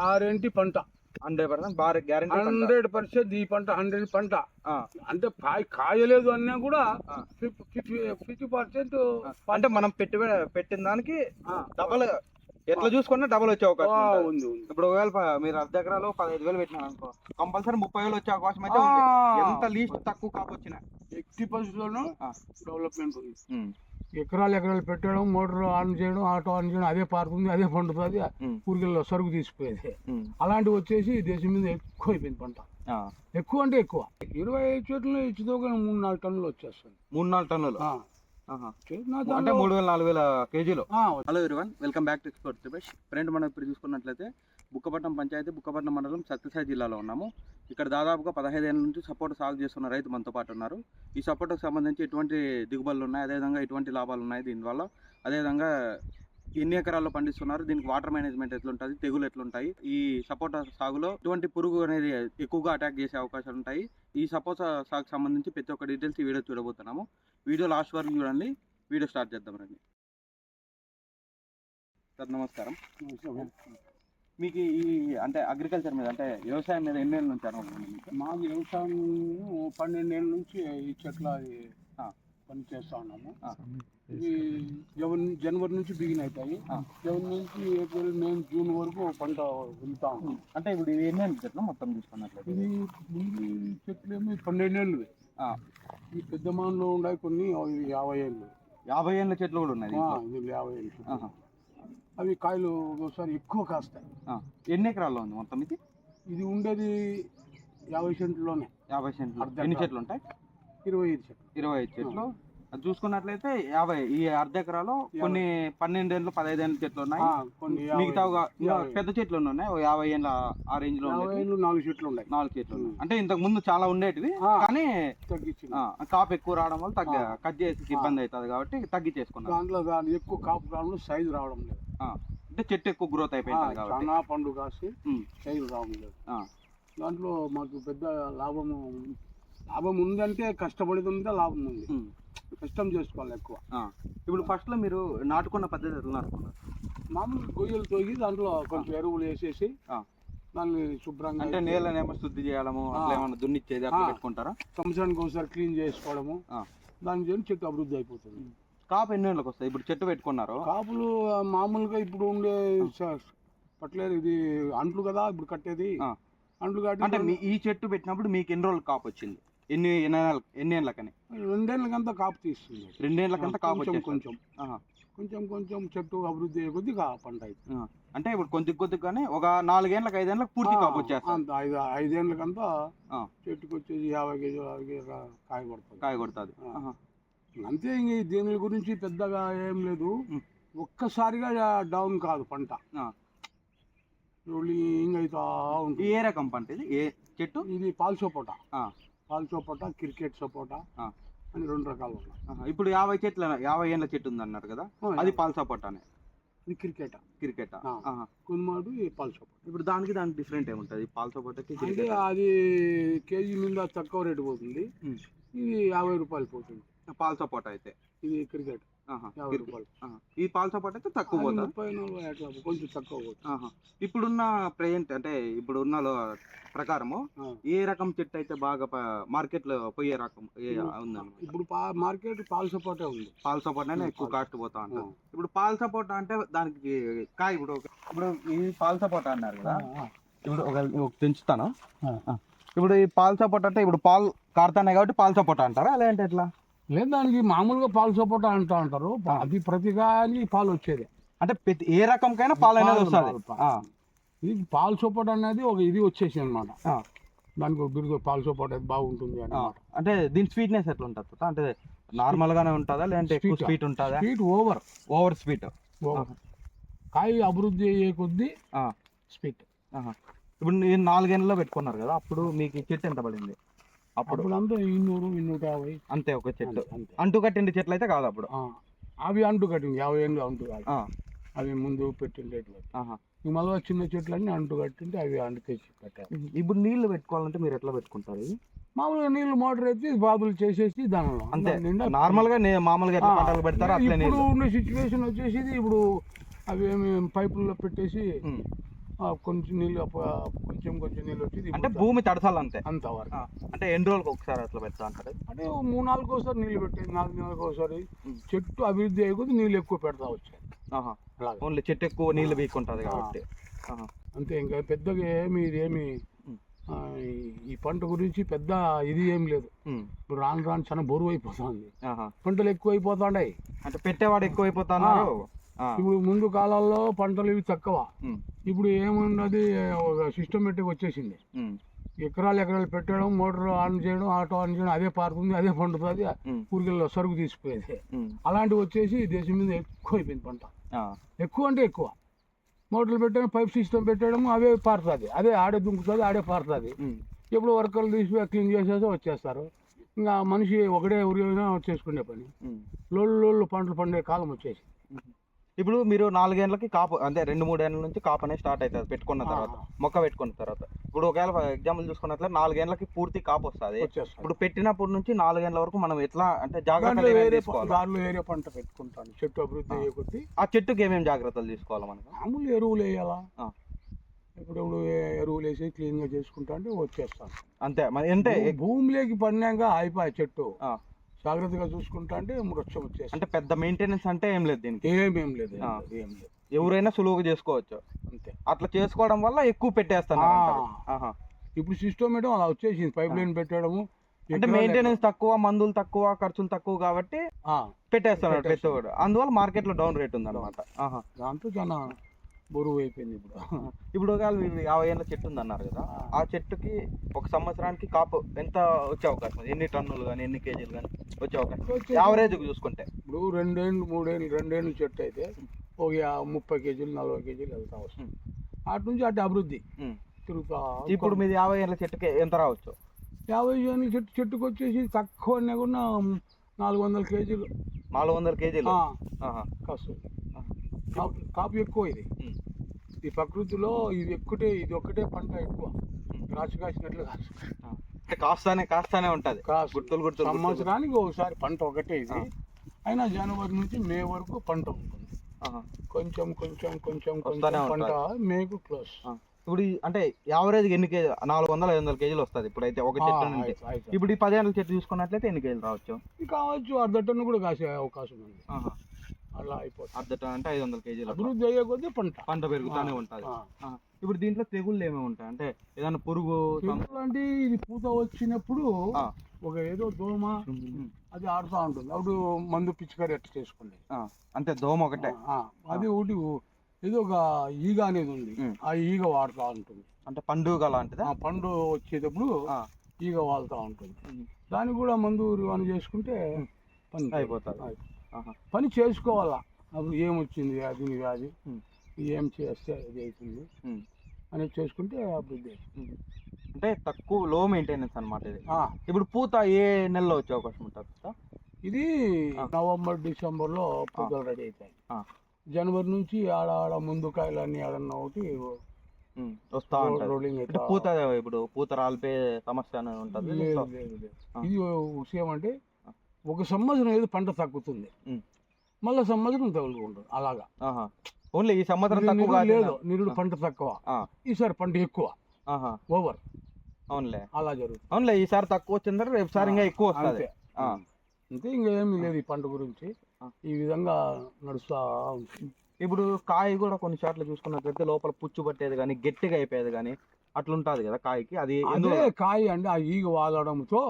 ఆరేంటి పంట? Hundred percent బాగా guarantee hundred percent ఈ పంట హండ్రెడ్ పంట. అంటే కాయ కాయలేదు అన్నా కూడా. ఫిఫ్టీ పర్సెంట్ అంటే మనం పెట్టి పెట్టిన దానికి డబల్ ఎట్లా చూసుకున్నా డబల్ వచ్చే అవకాశం. ఉంది ఇప్పుడు ఒకవేళ మీరు అర్ధ ఎకరాలు పదహైదు వేలు పెట్టినారు అనుకో కంపల్సరీ ముప్పై వేలు వచ్చే అవకాశం అయితే ఎంత లీస్ట్ తక్కువ కాపు వచ్చినా. ఎట్టి పరిస్థితుల్లోనూ. డెవలప్మెంట్ ఉంది. ఎకరాలు ఎకరాలు పెట్టడం మోటార్ ఆన్ చేయడం ఆటో ఆన్ చేయడం అదే పారుతుంది అదే పండుతుంది కూరగాయల్లో సరుకు తీసిపోయేది. అలాంటివి వచ్చేసి దేశం మీద ఎక్కువ అయిపోయింది పంట ఎక్కువ అంటే ఎక్కువ. ఇరవై ఐదు చెట్లు ఇచ్చితో కానీ మూడు నాలుగు టన్నులు వచ్చేస్తుంది మూడు నాలుగు టన్నులు? అంటే మూడు వేల నాలుగు వేల కేజీలు? Hello everyone welcome back to export friend మనం ఇప్పుడు చూసుకున్నట్లయితే బుక్కపట్నం పంచాయతీ బుక్కపట్నం మండలం సత్యసాయి జిల్లాలో ఉన్నాము. ఇక్కడ దాదాపుగా పదహైదు ఏళ్ళ నుంచి సపోర్ట్ సాగు చేస్తున్న రైతు మనతో పాటు ఉన్నారు. ఈ సపోర్ట్కి సంబంధించి ఎటువంటి దిగుబడులు ఉన్నాయి? అదేవిధంగా ఎటువంటి లాభాలు ఉన్నాయి దీనివల్ల అదేవిధంగా ఎన్ని ఎకరాల్లో పండిస్తున్నారు? దీనికి వాటర్ మేనేజ్మెంట్ ఎట్లుంటుంది? తెగులు ఎట్లుంటాయి? ఈ సపోటా సాగులో ఎటువంటి పురుగు అనేది ఎక్కువగా అటాక్ చేసే అవకాశాలు ఉంటాయి. ఈ సపోటా సాగుకు సంబంధించి ప్రతి ఒక్క డీటెయిల్స్ ఈ వీడియో చూడబోతున్నాము. వీడియో లాస్ట్ వరకు చూడండి. వీడియో స్టార్ట్ చేద్దాం రండి. సార్ నమస్కారం. మీకు ఈ అంటే అగ్రికల్చర్ మీద అంటే వ్యవసాయం మీద ఎన్ని ఏళ్ళ నుంచి అనుభవం ఉంది మీకు వ్యవసాయం పన్నెండేళ్ళ నుంచి ఈ చెట్ల ఆ. పని చేస్తా ఉన్నాము ఆ. ఇది జవన్ జనవరి నుంచి బిగిన్ అవుతాయి ఆ. జనవరి నుంచి ఏప్రిల్ మే జూన్ వరకు పంట వెళ్తా ఉంది అంటే ఇప్పుడు ఇది ఎన్ని ఏళ్ళ చెట్లు మొత్తం చూసుకున్నట్లయితే ఇది చెట్లు ఏమి పన్నెండేళ్ళు ఆ, ఈ పెద్ద మాన్లో ఉన్నాయి కొన్ని అవి యాభై ఏళ్ళు యాభై ఏళ్ళ చెట్లు కూడా ఉన్నాయి ఆ, దీంట్లో. ఇది యాభై ఏళ్ళు. ఆహా. అవి కాయలు ఒకసారి ఎక్కువ కాస్తాయి. ఎన్ని ఎకరాల్లో ఉంది మొత్తం ఇది? ఇది ఉండేది యాభై సెంట్లోనే. యాభై సెంట్లు. ఎన్ని. చెట్లు ఉంటాయి? ఇరవై ఐదు చెట్లు. ఇరవై ఐదు చెట్లు. చూసుకున్నట్లయితే యాభై ఈ అర్ధ ఎకరాలో కొన్ని పన్నెండేళ్ళు పదహైదేళ్ళ చెట్లు ఉన్నాయి. మిగతా. పెద్ద చెట్లు ఉన్నాయి? యాభై ఏళ్ళ ఆ రేంజ్లో నాలుగు చెట్లు ఉన్నాయి. నాలుగు చెట్లు ఉన్నాయి. అంటే ఇంతకు ముందు చాలా ఉండేటివి. కానీ కాపు ఎక్కువ రావడం వల్ల తగ్గ. కట్ చేసి ఇబ్బంది అవుతుంది కాబట్టి తగ్గించేసుకున్నాం దాంట్లో దాని ఎక్కువ కాపు రావడం సైజు రావడం లేదు. అంటే చెట్టు ఎక్కువ గ్రోత్ అయిపోయింది చాలా పండు కాసి. సైజు రావడం లేదు. దాంట్లో మాకు పెద్ద లాభము లాభం ఉందంటే కష్టపడేది ఉంటే లాభం ఉంది. కష్టం చేసుకోవాలి ఎక్కువ. ఇప్పుడు ఫస్ట్లో మీరు నాటుకున్న పద్ధతి ఎట్లా నాటుకున్నారు? మామూలు గొయ్యలు తోగి దాంట్లో కొంచెం ఎరువులు వేసేసి. దాన్ని శుభ్రంగా అంటే నేలనేమో శుద్ధి చేయడము అట్లా ఆ. ఏమన్నా దున్నిచ్చేది అట్లా. పెట్టుకుంటారా? సంవత్సరానికి ఒకసారి క్లీన్ చేసుకోవడము. దాని చేసి చెట్టు అభివృద్ధి అయిపోతుంది. కాపు ఎన్ని ఏళ్ళకి వస్తాయి? ఇప్పుడు చెట్టు పెట్టుకున్నారు. కాపులు మామూలుగా ఇప్పుడు ఉండే పట్లేరు ఇది అంట్లు కదా ఇప్పుడు కట్టేది. అంట్లు అంటే కట్టి మీ ఈ చెట్టు పెట్టినప్పుడు మీకు ఎన్ని రోజులు కాపు వచ్చింది? ఎన్ని ఎన్ని ఎన్ని ఏళ్ళకని రెండేళ్ళకంతా కాపు తీస్తుంది రెండేళ్ళకంతా కాపు కొంచెం. కొంచెం. కొంచెం కొంచెం చెట్టు అభివృద్ధి అయ్యే కొద్ది పంట అవుతుంది ఆ. అంటే ఇప్పుడు కొద్ది కొద్దిగానే ఒక నాలుగేళ్ళకి ఐదేళ్ళకి పూర్తి కాపు వచ్చేస్తుంది ఐదు ఐదేళ్ళకంతా. చెట్టుకు వచ్చేసి యాభై కేజీలు అరవై కేజీలు కా- కాయ పడుతుంది కాయ కొడుతుంది. అంతే ఇంక దీని గురించి పెద్దగా ఏం లేదు. ఒక్కసారిగా డౌన్ కాదు పంట. రోలింగ్ అవుతా ఉంటుంది ఏ రకం పంట ఇది ఏ చెట్టు ఇది పాల్ సపోటా ఆ. పాల్ సపోటా క్రికెట్ సపోటా. అని రెండు రకాలు ఉన్నాయి. ఇప్పుడు యాభై చెట్ల యాభై ఏళ్ళ చెట్టు ఉంది అన్నారు కదా అది పాల్ సపోర్ట్ అనే ఇది క్రికెట్? క్రికెట్. కున్మాడు పాల్ సపోటా ఇప్పుడు దానికి దానికి డిఫరెంట్ ఏముంటుంది? పాల్ సపోర్ట్కి అంటే అది కేజీ మీద తక్కువ రేటు పోతుంది. ఇది యాభై రూపాయలు పోతుంది. పాల్ సపోర్ట్ అయితే? ఇది క్రికెట్. ఈ పాల్ సపోర్ట్ అయితే తక్కువ కొంచెం తక్కువ. ఇప్పుడున్న ప్రజెంట్ అంటే ఇప్పుడున్న ప్రకారము. ఏ రకం చెట్టు అయితే బాగా మార్కెట్లో పోయే రకం ఉందన్నమాట? ఇప్పుడు మార్కెట్ పాల్ సపోటా ఉంది. పాల్ ఉం, ఎక్కువ కాస్ట్ పోతా ఉంటుంది ఆ. ఇప్పుడు పాల్ సపోర్ట్ అంటే దానికి కాయ ఇప్పుడు ఇప్పుడు ఈ పాల్ సపోర్ట్ అన్నారు కదా. ఇప్పుడు ఒక పెంచుతాను. ఇప్పుడు ఈ పాల్ సపోర్ట్ అంటే ఇప్పుడు పాలు కారుతున్నాయి కాబట్టి పాల్ సపోర్ట్ అంటారా? లేదంటే ఎట్లా? లేదు దానికి మామూలుగా పాలు సపోటా అంటూ అంటారు. అది ప్రతిగాని పాలు వచ్చేది. అంటే ప్రతి ఏ రకంకైనా పాలు అనేది వస్తుంది. ఇది పాలు. సపోటా అనేది ఒక ఇది వచ్చేసి అనమాట. దానికి ఒక బిరుదు పాలు సపోటా బాగుంటుంది అన్నమాట. అంటే దీని స్వీట్నెస్ ఎట్లా ఉంటుంది? అంటే నార్మల్ గానే ఉంటుందా? లేదంటే ఎక్కువ. స్వీట్. ఉంటుందా? Sweet over. Over sweet. Over. కాయ అభివృద్ధి అయ్యే కొద్దీ. స్వీట్. ఇప్పుడు నేను నాలుగేళ్ళలో పెట్టుకున్నారు కదా అప్పుడు మీకు చెట్టు ఎంత పడింది? అప్పుడు. అంతా ఇన్నూరు ఇన్నూట యాభై అంతే ఒక చెట్టు. అంటు కట్టిండి చెట్లు అయితే కాదు అప్పుడు. అవి అంటు కట్టింది యాభై ఏళ్ళు అంటు కాదు. అవి ముందు పెట్టిండేటివి ఆహా. ఈ మళ్ళీ చిన్న చెట్లన్నీ అంటు కట్టింటే అవి అంటు తెచ్చి పెట్టారు ఇప్పుడు నీళ్ళు పెట్టుకోవాలంటే మీరు ఎట్లా పెట్టుకుంటారు? మామూలుగా నీళ్ళు మోటార్ ఎత్తి బాబులు చేసేసి దానిలో అంతే. నార్మల్గా మామూలుగా పంటలు పెడతారో అట్లే ఇప్పుడు ఉన్న సిచ్యువేషన్ వచ్చేసి ఇప్పుడు అవి ఏమి పైపుల్లో పెట్టేసి కొంచెం నీళ్ళు కొంచెం కొంచెం నీళ్ళు వచ్చి అంటే. భూమి తడసాలంతే అంతవరకు ఆ, అంటే ఎన్ని రోజులకు ఒకసారి అట్లా పెడతా అంటారు అంటే మూడు నాలుగు ఒకసారి నీళ్ళు పెట్టేది నాలుగు నెలలకు ఒకసారి. చెట్టు అభివృద్ధి అయ్యకొద్ది నీళ్ళు ఎక్కువ పెడతా వచ్చాయి ఓన్లీ చెట్టు ఎక్కువ నీళ్ళు బీక్కుంటుంది ఆ. కాబట్టి. అంతే ఇంకా పెద్దగా ఏమి ఇదేమి ఈ- పంట గురించి పెద్ద ఇది ఏం లేదు. ఇప్పుడు రాను రాను చాలా బరువు అయిపోతుంది ఆహా. పంటలు ఎక్కువ అయిపోతున్నాయి అంటే పెట్టేవాడు ఎక్కువ అయిపోతున్నారు. ఇప్పుడు ముందు కాలాల్లో పంటలు ఇవి తక్కువ. ఇప్పుడు ఏమున్నది ఒక సిస్టమేటిక్ వచ్చేసింది. ఎకరాలు ఎకరాలు పెట్టడం మోటార్ ఆన్ చేయడం ఆటో ఆన్ చేయడం అదే పారుతుంది అదే పండుతుంది. ఊరికెళ్ళి సరుకు తీసిపోయేది. అలాంటివి వచ్చేసి దేశం మీద ఎక్కువ అయిపోయింది పంట. ఎక్కువ అంటే ఎక్కువ మోటార్లు పెట్టడం పైప్ సిస్టమ్ పెట్టడం అవే పారుతుంది అదే ఆడే దుంకుతుంది ఆడే పారుతుంది. ఎప్పుడు వర్కర్లు తీసి క్లీన్ చేసేసి వచ్చేస్తారు ఇంకా మనిషి ఒకటే ఊరికైనా చేసుకునే పని. లోళ్ళు లోళ్ళు పంటలు పండే కాలం వచ్చేసి ఇప్పుడు మీరు నాలుగేళ్ళకి కాపు అంటే రెండు మూడేళ్ళ నుంచి కాపు అనేది స్టార్ట్ అవుతుంది పెట్టుకున్న తర్వాత. మొక్క పెట్టుకున్న తర్వాత. ఇప్పుడు ఒకవేళ ఎగ్జాంపుల్ చూసుకున్నట్లే నాలుగేళ్ళకి పూర్తి కాపు వస్తుంది. ఇప్పుడు పెట్టినప్పటి నుంచి నాలుగేళ్ళ వరకు మనం ఎట్లా అంటే జాగ్రత్తలు వేరే వేరే పంట పెట్టుకుంటాను. చెట్టు అభివృద్ధి ఆ. అయ్యే కొద్దీ. ఆ చెట్టుకి ఏమేమి జాగ్రత్తలు తీసుకోవాలి మనకు? మామూలు ఎరువులు వేయాలా. ఇప్పుడు ఎరువులు వేసి క్లీన్గా చేసుకుంటా అంటే వచ్చేస్తాను. అంతే అంటే భూమిలోకి పడినాక అయిపోయి చెట్టు. జాగ్రత్తగా చూసుకుంటా అంటే వృక్షం వచ్చేసి అంటే పెద్ద మెయింటెనెన్స్ అంటే ఏం లేదు దీనికి? ఏమేం లేదు ఏం. లేదు, ఎవరైనా సులువుగా చేసుకోవచ్చు. అంతే. అట్లా చేసుకోవడం వల్ల ఎక్కువ పెట్టేస్తాను. ఇప్పుడు సిస్టమ్ ఏంటో అలా వచ్చేసింది పైప్. లైన్ పెట్టడము అంటే మెయింటెనెన్స్ తక్కువ మందులు తక్కువ ఖర్చులు తక్కువ కాబట్టి పెట్టేస్తాడు. ఒక్కడు అందువల్ల మార్కెట్లో డౌన్ రేట్ ఉంది అనమాట దాంతో చాలా బరువు అయిపోయింది ఇప్పుడు. ఇప్పుడు ఒకవేళ మీరు యాభై ఏళ్ళ చెట్టు ఉంది అన్నారు కదా ఆ. చెట్టుకి ఒక సంవత్సరానికి కాపు ఎంత వచ్చే అవకాశం ఉంది? ఎన్ని టన్నులు కానీ ఎన్ని కేజీలు కానీ వచ్చే అవకాశం యావరేజ్ చూసుకుంటే. ఇప్పుడు రెండేళ్ళు మూడేళ్ళు రెండేళ్ళు చెట్టు అయితే ఒక ముప్పై కేజీలు నలభై కేజీలు వెళ్తా వస్తుంది. అటు నుంచి అటు అభివృద్ధి. తిరుగుతా ఇప్పుడు మీది యాభై ఏళ్ళ చెట్టుకి ఎంత రావచ్చు? యాభై ఏళ్ళ చెట్టు చెట్టుకు వచ్చేసి తక్కువ కూడా నాలుగు వందల కేజీలు. నాలుగు వందల కేజీలు. కాపు కాపు ఎక్కువ ఇది. ఈ ప్రకృతిలో ఇది ఎక్కుటే ఇది ఒక్కటే పంట ఎక్కువ. రాసి కాసినట్లు కాసు. కాస్తానే కాస్తానే ఉంటది. కాసు. గుర్తులు గుర్తులు. సంవత్సరానికి ఒకసారి పంట ఒకటే ఇది. అయినా జనవరి నుంచి మే వరకు పంట ఉంటుంది. కొంచెం కొంచెం కొంచెం కొంచెం పంట మేకు క్లోజ్. ఇప్పుడు అంటే యావరేజ్ ఎన్ని కేజీ నాలుగు వందల ఐదు వందల కేజీలు వస్తుంది. ఇప్పుడైతే ఒక చెట్టు నుండి. ఇప్పుడు ఈ పదిహేను చెట్టు చూసుకున్నట్లయితే ఎన్ని కేజీలు రావచ్చు? కావచ్చు అర్ధ టన్ను కూడా కాసే అవకాశం ఉంది. అలా అయిపోతుంది అర్ధ అంటే ఐదు వందల కేజీలు. అభివృద్ధి అయ్యే కొద్దీ పంట పంట పెరుగుతానే ఉంటుంది. ఇప్పుడు దీంట్లో తెగుళ్ళు ఏమేమి ఉంటాయి అంటే ఏదైనా పురుగు అంటే ఇది పూత వచ్చినప్పుడు. ఒక ఏదో దోమ. అది ఆడుతూ ఉంటుంది అప్పుడు మందు పిచ్చికారి ఎట్ట చేసుకోండి. అంతే దోమ ఒకటే అది ఒకటి ఏదో ఒక ఈగ అనేది ఉంది. ఆ ఈగ వాడుతూ ఉంటుంది అంటే పండుగ లాంటిదా ఆ పండు వచ్చేటప్పుడు. ఈగ వాళ్తూ ఉంటుంది. దానికి కూడా మందు అని చేసుకుంటే. పని అయిపోతుంది. పని చేసుకోవాలా అప్పుడు ఏమొచ్చింది అది వ్యాధి ఉమ్. ఏం చేస్తే అది అవుతుంది. అనేది చేసుకుంటే అభివృద్ధి. అంటే తక్కువ లో మెయింటెనెన్స్ అన్నమాట ఇది ఇప్పుడు పూత ఏ నెలలో వచ్చే అవకాశం ఉంటుంది? ఇది. నవంబర్ డిసెంబర్లో పూతలు రెడీ అవుతాయి. జనవరి నుంచి ఆడ ఆడ ముందు కాయలు అన్ని ఆడన్న ఒకటి. వస్తా ఉంటుంది రోలింగ్ పూత ఇప్పుడు పూత రాలిపే సమస్య అనేది ఉంటుంది. ఇది విషయం అంటే ఆ. ఒక సంవత్సరం ఏదో పంట తగ్గుతుంది. మళ్ళీ సంవత్సరం తగులుకుంటుంది అలాగా ఆహా. ఓన్లీ ఈ సంవత్సరం లేదు నిరుడు. పంట తక్కువ ఆ. ఈసారి పంట ఎక్కువ ఆహా. ఓవర్ అవునులే అలా జరుగుతుంది అవునులే ఈసారి తక్కువ వచ్చిందంటే రేపు సారి ఇంకా ఎక్కువ వస్తుంది అంతే ఆ. అంతే ఇంకా ఏమీ లేదు ఈ పంట గురించి. ఈ విధంగా నడుస్తా ఉంటుంది ఇప్పుడు కాయ కూడా కొన్ని చోట్ల చూసుకున్నట్లయితే లోపల పుచ్చు పట్టేది కానీ గట్టిగా అయిపోయేది కానీ అట్లా ఉంటుంది కదా కాయకి అది? కాయ అంటే ఆ ఈగ వాదడంతో.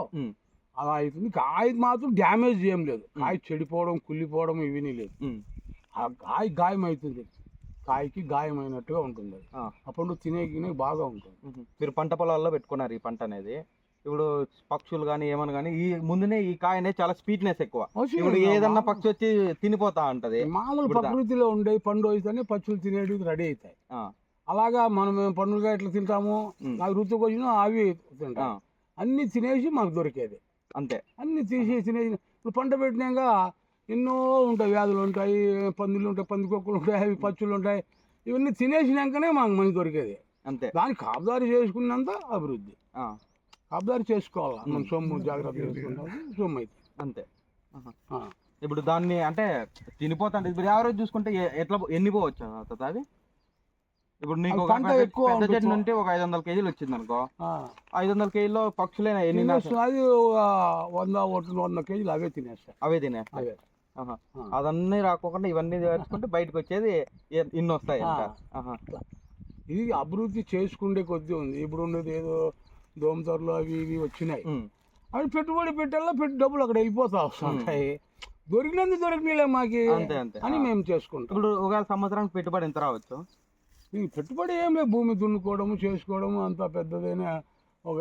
అలా అవుతుంది కాయ మాత్రం డ్యామేజ్ ఏం లేదు కాయ చెడిపోవడం కుళ్ళిపోవడం ఇవన్నీ లేదు. ఆ కాయ గాయం అవుతుంది కాయకి గాయమైనట్టుగా ఉంటుంది అది ఆ. అప్పుడు తినే బాగా ఉంటుంది. మీరు పంట పొలాల్లో పెట్టుకున్నారు ఈ పంట అనేది ఇప్పుడు పక్షులు కానీ ఏమన్నా కానీ ఈ ముందునే ఈ కాయ అనేది చాలా స్వీట్నెస్ ఎక్కువ ఇప్పుడు. ఏదన్నా పక్షి వచ్చి తినిపోతా ఉంటది మామూలు ప్రకృతిలో ఉండే పండు అయితేనే పక్షులు తినేటివి రెడీ అవుతాయి. అలాగా మనం పండుగ ఎట్లా తింటాము. నాకు రుచికి వచ్చినా అవి. తింటాం అన్ని తినేసి మాకు దొరికేది అంతే. అన్ని తీసి తినేసి ఇప్పుడు పంట పెట్టినాక ఎన్నో ఉంటాయి వ్యాధులు ఉంటాయి పందులు ఉంటాయి పందికొక్కులు ఉంటాయి అవి పచ్చులు ఉంటాయి. ఇవన్నీ తినేసినాకనే మాకు మనకి దొరికేది. అంతే. దానికి కాపుదారి చేసుకున్నంత అభివృద్ధి. కాపుదారి చేసుకోవాలి? మనం. సొమ్ము జాగ్రత్త చేసుకుంటాం. సొమ్ము అయితే. అంతే. ఇప్పుడు దాన్ని అంటే తినిపోతా ఇప్పుడు యావరేజ్ చూసుకుంటే ఎట్లా ఎన్ని పోవచ్చు అది ఇప్పుడు నీకు ఒక పంట పెద్ద- ఎక్కువ పెద్ద చెట్టు. నుండి ఒక ఐదు వందల కేజీలు వచ్చింది అనుకో. ఐదు వందల కేజీలో పక్షులైనా ఎన్ని? అది ఒక వంద ఒకటి వంద కేజీలు అవే తినేస్తాయి అవే తినేస్తాయి అవే. అదన్నీ రాకోకుండా ఇవన్నీ తెచ్చుకుంటే బయటకు వచ్చేది ఇన్ని వస్తాయి. ఇది అభివృద్ధి చేసుకుండే కొద్దీ ఉంది. ఇప్పుడు ఉన్నది ఏదో దోమతరలు అవి ఇవి వచ్చినాయి. అవి పెట్టుబడి పెట్టాలా పెట్టి డబ్బులు అక్కడ వెళ్ళిపోతా వస్తుంటాయి. దొరికినందుకు దొరికినాయిలే మాకి అంతే అంతే. అని. మేము చేసుకుంటాం. ఇప్పుడు ఒకవేళ సంవత్సరానికి పెట్టుబడి ఎంత రావచ్చు? ఈ పెట్టుబడి ఏం లేదు. భూమి దున్నుకోవడము చేసుకోవడము అంత పెద్దదైన ఒక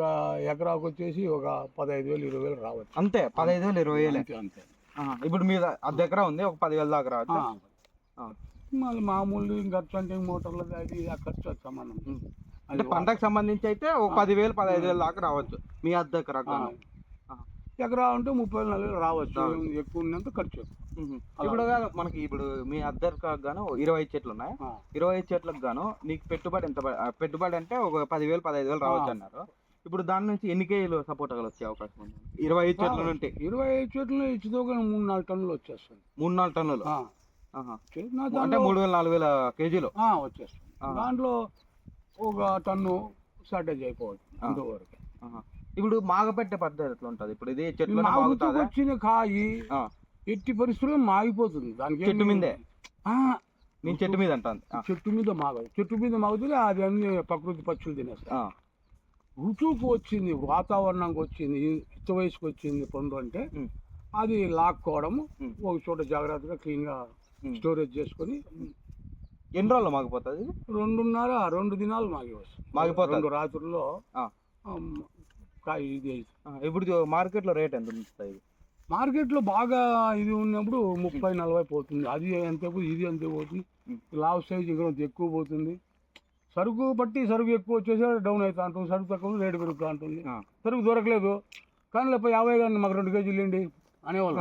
ఎకరాకు వచ్చేసి ఒక పదహైదు వేలు ఇరవై వేలు రావచ్చు. అంతే పదహైదు వేలు ఇరవై వేలు. అంతే అంతే. ఇప్పుడు మీద అర్ధ ఎకరా ఉంది ఒక పదివేల దాకా రావచ్చు. మళ్ళీ మామూలు ఖర్చు అంటే మోటార్లు అది ఆ ఖర్చు అది సమానం అంటే పంటకు సంబంధించి అయితే ఒక పదివేలు పదహైదు వేలు దాకా రావచ్చు మీ అర్ధ ఎకరా. ఎకరా ఉంటే ముప్పై వేలు నలభై రావచ్చు. ఎక్కువ ఉన్నంత ఖర్చు. ఇప్పుడు కాదు, మనకి ఇప్పుడు మీ ఎకరాకు గాను ఇరవై ఐదు చెట్లు ఉన్నాయి. ఇరవై ఐదు చెట్లకు గాను నీకు పెట్టుబడి ఎంత పెట్టుబడి అంటే ఒక పదివేలు పదహైదు వేలు రావచ్చు. అన్నారు. ఇప్పుడు దాని నుంచి ఎన్ని కేజీలు సపోర్ట్ వచ్చే అవకాశం ఉంది? ఇరవై ఐదు చెట్ల నుండి. ఇరవై ఐదు చెట్లు ఇచ్చితో మూడు నాలుగు టన్నులు వచ్చేస్తుంది మూడు నాలుగు టన్నులు? అంటే మూడు వేల నాలుగు వేల కేజీలు? వచ్చేస్తుంది. దాంట్లో ఒక టన్ను షార్టేజ్ అయిపోవచ్చు. అంతవరకు. ఇప్పుడు మాగపెట్టే పద్ధతి ఎట్లా ఉంటది ఇప్పుడు ఇది చెట్లు వచ్చిన కాయి. ఎట్టి పరిస్థితుల్లో మాగిపోతుంది దానికి చెట్టు మీదే? నేను చెట్టు మీద అంటాను. చెట్టు మీద మాగదు చెట్టు మీద మాగుతుంది అది అన్ని ప్రకృతి పక్షులు తినేస్తాయి. ఋతువుకు వచ్చింది వాతావరణంకి వచ్చింది యుక్త వయసుకు వచ్చింది పండు అంటే. అది లాక్కోవడము. ఒక చోట జాగ్రత్తగా క్లీన్గా ఉమ్. స్టోరేజ్ చేసుకొని ఎన్ని రోజులు మాగిపోతుంది? రెండున్నర రెండు దినాలు మాగి వస్తుంది మాగిపోతుంది. రెండు రాత్రుల్లో ఇది ఇప్పుడు మార్కెట్లో రేట్ ఎంత ఉంటుంది? మార్కెట్లో బాగా ఇది ఉన్నప్పుడు ముప్పై నలభై పోతుంది అది ఎంత ఇది ఎంత పోతుంది. లావ్ సైజ్ ఇంకా కొంచెం ఎక్కువ పోతుంది సరుకు బట్టి సరుకు ఎక్కువ వచ్చేసి డౌన్ అవుతా ఉంటుంది సరుకు తక్కువ రేటు పెరుగుతూ ఉంటుంది. సరుకు దొరకలేదు కానీ లేకపోతే యాభై కానీ మాకు రెండు కేజీలు ఇవ్వండి అనేవాళ్ళు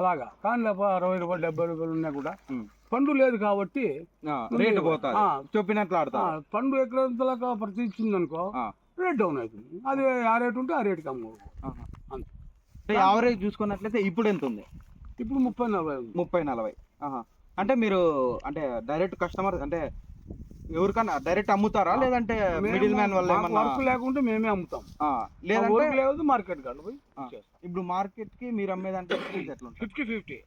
అలాగా కానీ లేకపోతే అరవై రూపాయలు డెబ్బై రూపాయలు ఉన్నా కూడా. పండు లేదు కాబట్టి రేటు పోతుంది ఆ. చెప్పినట్లు ఆడతా పండు ఎకరంతలాగా ప్రతి ఇచ్చింది అనుకో. రేట్ డౌన్ అవుతుంది అది ఆ రేట్ ఉంటే ఆ. అంతే అంటే యావరేజ్ చూసుకున్నట్లయితే ఇప్పుడు ఎంత ఉంది? ఇప్పుడు ముప్పై నలభై ముప్పై నలభై. అంటే మీరు అంటే డైరెక్ట్ కస్టమర్ అంటే ఎవరికన్నా డైరెక్ట్ అమ్ముతారా? లేదంటే మిడిల్ మ్యాన్ వల్ల వర్క్ లేకుంటే మేమే అమ్ముతాం. లేదంటే లేదు మార్కెట్ కాదు. ఇప్పుడు మార్కెట్కి మీరు అమ్మేదంటే fifty fifty.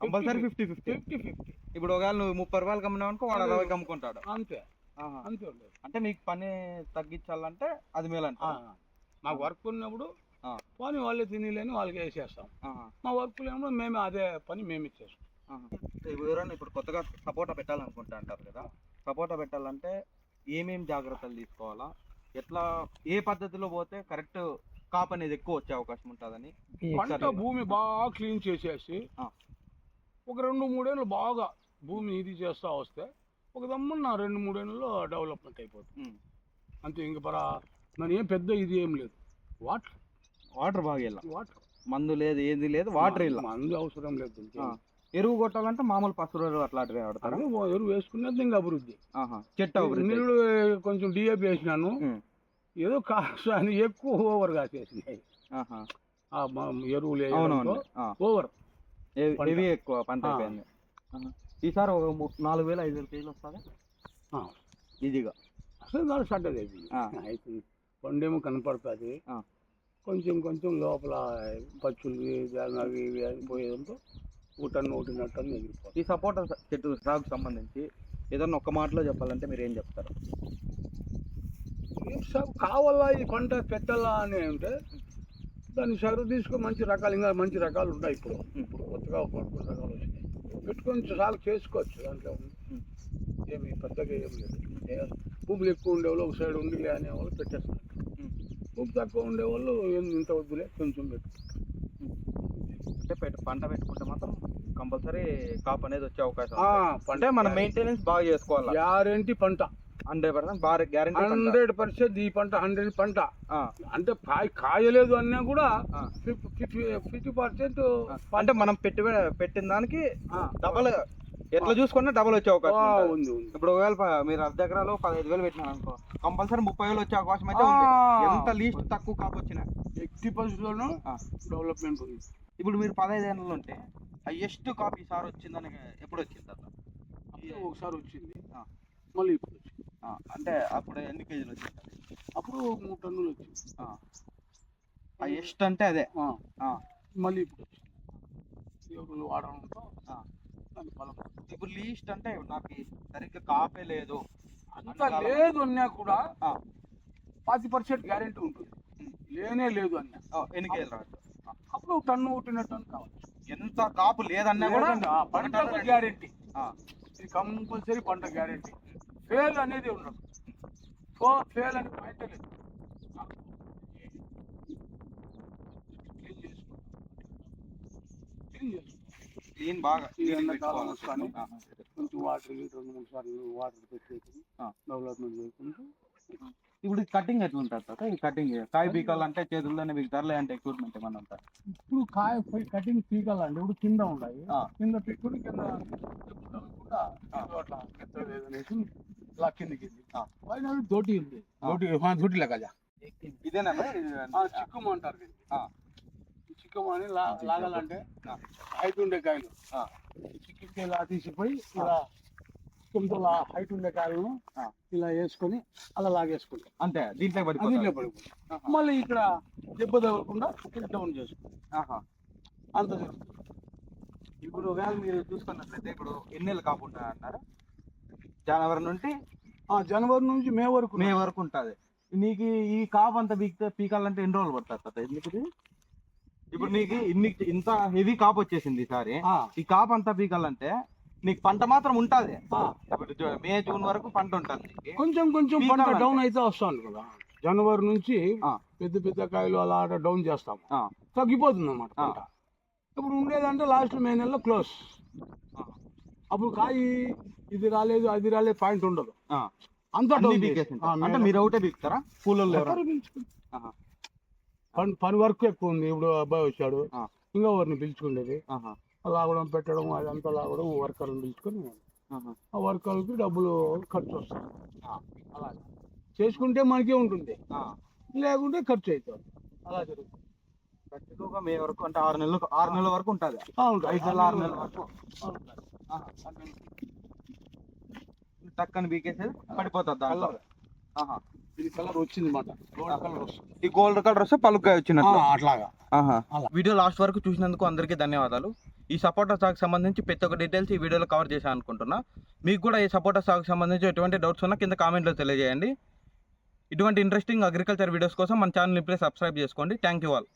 Compulsory fifty fifty. Fifty fifty. ఇప్పుడు ఒకవేళ నువ్వు ముప్పై రూపాయలకి అమ్మినావు అనుకో వాడు అరవైకి అమ్ముకుంటాడు అంతే. అంతే అంటే మీకు పని తగ్గించాలంటే అది మేలంట మాకు వర్క్ ఉన్నప్పుడు. పని వాళ్ళే తినలేని వాళ్ళకి వేసేస్తాం. మా వర్క్ లేనప్పుడు మేమే అదే పని మేము ఇచ్చేస్తాం ఎవరైనా ఇప్పుడు కొత్తగా సపోటా పెట్టాలనుకుంటా అంటారు కదా. సపోటా పెట్టాలంటే ఏమేం జాగ్రత్తలు తీసుకోవాలా? ఎట్లా ఏ పద్ధతిలో పోతే కరెక్ట్ కాప్ అనేది ఎక్కువ వచ్చే అవకాశం ఉంటుందని పంట భూమి బాగా క్లీన్ చేసేసి. ఒక రెండు మూడేళ్ళు బాగా భూమి ఇది చేస్తా వస్తే ఒక దమ్మున్న రెండు మూడేళ్ళలో డెవలప్మెంట్ అయిపోతుంది. అంతే ఇంక పరా మరి ఏం పెద్ద ఇది ఏం లేదు. వాటర్ వాటర్ బాగా వెళ్ళాం వాటర్ మందు లేదు ఏది లేదు వాటర్ ఇలా మందు అవసరం లేదు. ఎరువు కొట్టాలంటే మామూలు పసురు అట్లాంటివి వాడతారా అదే ఓ ఎరువు వేసుకున్నది ఇంకా అభివృద్ధి ఆహా. చెట్టు అభివృద్ధి నీళ్ళు కొంచెం డిఏపి వేసినాను. ఏదో కాస్త అని ఎక్కువ ఓవర్ కాసేసినాయి ఆహా. ఆ మ- ఎరువులు అవునవును ఆ. ఓవర్ పంట. ఎవి ఎక్కువ పంట ఆ. అయిపోయింది ఆహా. ఈసారి ఒక ము- నాలుగు వేలు ఐదు వేలు కేజీలు వస్తుందా ఆ. ఈజీగా అసలు దాని ఆ. అయిపోయింది పండేమో కనపడుతుంది ఆ. కొంచెం కొంచెం లోపల పచ్చులు అవి ఇవి పోయేదంతో ఒకటిన్నర టన్ను ఎగిరిపోతుంది. ఈ సపోటా చెట్టు సాగుకు సంబంధించి ఏదన్నా ఒక్క మాటలో చెప్పాలంటే మీరు ఏం చెప్తారు? సాగు కావాలా ఈ పంట పెట్టాలా అని అంటే దాన్ని సగటు తీసుకొని మంచి రకాలు ఇంకా మంచి రకాలు ఉన్నాయి ఇప్పుడు. ఇప్పుడు కొత్తగా కొత్త రకాలు వచ్చినాయి. పెట్టుకొని సాగు చేసుకోవచ్చు దాంట్లో. ఏమి పెద్దగా ఏం లేదు. భూములు ఎక్కువ ఉండేవాళ్ళు ఒక సైడ్ ఉండిలే అనేవాళ్ళు పెట్టేస్తారు. ఉం. భూమి తక్కువ ఉండేవాళ్ళు ఏం ఇంత వద్దులే కొంచెం పెట్టు. అంటే పెట్టు పంట పెట్టుకుంటే మాత్రం కంపల్సరీ కాప్ అనేది వచ్చే అవకాశం. అంటే మన మెయింటెనెన్స్ బాగా చేసుకోవాలి? గ్యారంటీ పంట. హండ్రెడ్ పర్సెంట్ బాగా గ్యారంటీ హండ్రెడ్ పర్సెంట్ ఈ పంట హండ్రెడ్ పంట. అంటే కాయ కాయలేదు అన్నా కూడా ఫిఫ్టీ పర్సెంట్ అంటే మనం పెట్టి పెట్టిన దానికి డబల్ ఎట్లా చూసుకున్నా డబల్ వచ్చే అవకాశం. ఉంది ఇప్పుడు ఒకవేళ మీరు అర్ధ ఎకరాలు పదహైదు వేలు పెట్టినారు అనుకో కంపల్సరీ ముప్పై వేలు వచ్చే అవకాశం అయితే ఉంది. ఎంత లీస్ట్ తక్కువ కాపు వచ్చినా ఎయిటీ పర్సెంట్లోనూ ఆ. డెవలప్మెంట్ ఉంది ఇప్పుడు మీరు పదహైదు ఏళ్ళలో ఉంటే హైయెస్ట్ కాపీ సార్ వచ్చిందని ఎప్పుడు వచ్చింది అట్లా అప్పుడు ఒకసారి వచ్చింది. మళ్ళీ ఇప్పుడు వచ్చింది. అంటే అప్పుడు ఎన్ని కేజీలు వచ్చింది అప్పుడు మూడు టన్నులు వచ్చింది హైయెస్ట్ అంటే అదే. మళ్ళీ ఇప్పుడు వచ్చింది ఎరువులు వాడడంతో దాని ఫలం ఇప్పుడు లీస్ట్ అంటే నాకు సరిగ్గా కాపే లేదు. అంత లేదు అన్నా కూడా. పాతి పర్సెంట్ గ్యారెంటీ ఉంటుంది. లేనే లేదు అన్నా. ఆ, ఎన్ని కేజీలు రావచ్చు అప్పుడు టన్ను ఒకటిన్నర టన్ను కావచ్చు. ఎంత కాపు లేదన్నా కూడా టన్ను గ్యారెంటీ. ఇది కంపల్సరీ పంట గ్యారెంటీ. ఫెయిల్ అనేది ఉండదు. సో ఫెయిల్ అనే పాయింట్ లేదు. క్లీన్. క్లీన్. క్లీన్ బాగా ఎండాకాలం. వస్తానే సరే. కొంచెం వాటర్ రెండు మూడు సార్లు వాటర్ పెట్టేసి ఆ. డెవలప్మెంట్ చేసుకుంటూ ఇప్పుడు కటింగ్ ఎట్లా ఉంటుంది తాత? ఈ కటింగ్ కాయ పీకాలంటే చేతుల్లోనే పీకుతారు లేదంటే ఎక్విప్మెంట్ ఏమన్నా ఉంటారు ఇప్పుడు కాయ కటింగ్ పీకాలండి ఇప్పుడు కింద ఉండాలి. కింద పీక్కుని కింద అట్లా ఇలా కిందికి ఆ. పైన దోటి ఉంది. దోటి దోటి లెక్క ఇదేనా చిక్కము అంటారు దీన్ని. ఆ. ఈ చిక్కము అని లా లాగాలంటే. హైట్ ఉండే కాయలు చిక్కికి ఇలా తీసిపోయి ఇలా కొంచెం ఇలా హైట్ ఉండే కాయలను. ఇలా వేసుకొని అలా లాగేసుకుంటాం అంతే దీంట్లో అది పడిపోతుంది ఇట్లా పడిపోతుంది మళ్ళీ ఇక్కడ దెబ్బ తగలకుండా డౌన్ చేసుకుంటాం ఆహా. అంత ఇప్పుడు ఒకవేళ మీరు చూసుకున్నట్లయితే ఇప్పుడు ఎన్ని నెలలు కాకుండా అన్నారు జనవరి నుండి ఆ, జనవరి నుంచి మే వరకు మే వరకు ఉంటుంది నీకు ఈ కాపు అంతా పీకితే పీకాలంటే ఎన్ని రోజులు పడుతుంది ఎందుకు? ఇప్పుడు నీకు ఇన్ని ఇంత హెవీ కాపు వచ్చేసింది ఈసారి ఈ కాపు అంతా పీకాలంటే నీకు పంట మాత్రం ఉంటుంది. ఇప్పుడు మే జూన్ వరకు పంట ఉంటుంది. కొంచెం కొంచెం పంట? డౌన్ అయితే వస్తుంది కదా జనవరి నుంచి. పెద్ద పెద్ద కాయలు అలా డౌన్ చేస్తాం. తగ్గిపోతుంది. పంట ఇప్పుడు ఉండేదంటే లాస్ట్ మే నెలలో క్లోజ్. అప్పుడు కాయ ఇది రాలేదు అది రాలేదు పాయింట్ ఉండదు. అంతా డౌన్. అంటే మీరు ఒకటే పీకుతారా ఆహా. పని పని వర్క్ ఎక్కువ ఉంది. ఇప్పుడు అబ్బాయి వచ్చాడు. ఇంకా ఎవరిని పిలుచుకునేది. ఆహా. లాగడం పెట్టడం అదంతా లాగడం వర్కర్ని పిలుచుకొని. ఆ వర్కర్లకి డబ్బులు ఖర్చు వస్తాయి. అలా చేసుకుంటే మనకే ఉంటుంది. లేకుంటే ఖర్చు అవుతుంది అలా జరుగుతుంది. మే వరకు అంటే ఆరు నెలలు ఆరు నెలల వరకు ఉంటుంది. ఐదు నెలలు ఆరు నెలల వరకు. టక్కని పీకేసేది పడిపోతుంది దాంట్లో. కలర్ ఆహా. ఇది కలర్ వచ్చింది మాట గోల్డ్ కలర్ వస్తుంది ఈ గోల్డ్ కలర్ వస్తే పలుగ్గా వచ్చినట్టు అట్లాగా. అలా. వీడియో లాస్ట్ వరకు చూసినందుకు అందరికీ ధన్యవాదాలు. ఈ సపోటా సాగు సంబంధించి ప్రతి ఒక్క డీటెయిల్స్ ఈ వీడియోలో కవర్ చేశాను అనుకుంటున్నా. మీకు కూడా ఈ సపోటా సాగు సంబంధించి ఎటువంటి డౌట్స్ ఉన్నా కింద కామెంట్లో తెలియజేయండి. ఇటువంటి ఇంట్రెస్టింగ్ అగ్రికల్చర్ వీడియోస్ కోసం మన ఛానల్ ఇప్పుడే సబ్స్క్రైబ్ చేసుకోండి. Thank you all